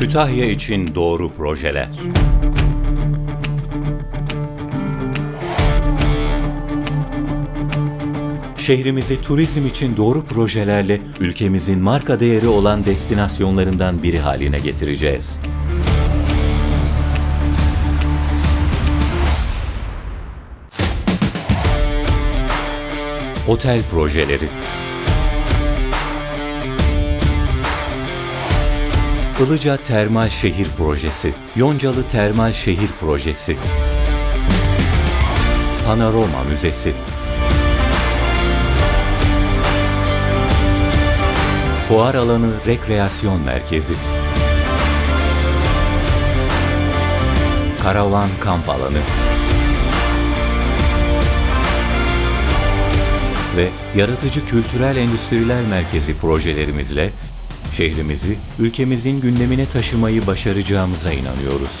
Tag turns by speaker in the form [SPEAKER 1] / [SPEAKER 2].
[SPEAKER 1] Kütahya için doğru projeler. Şehrimizi turizm için doğru projelerle ülkemizin marka değeri olan destinasyonlarından biri haline getireceğiz. Otel projeleri. Ilıca Termal Şehir Projesi, Yoncalı Termal Şehir Projesi, Panorama Müzesi, Fuar Alanı Rekreasyon Merkezi, Karavan Kamp Alanı ve Yaratıcı Kültürel Endüstriler Merkezi projelerimizle şehrimizi ülkemizin gündemine taşımayı başaracağımıza inanıyoruz.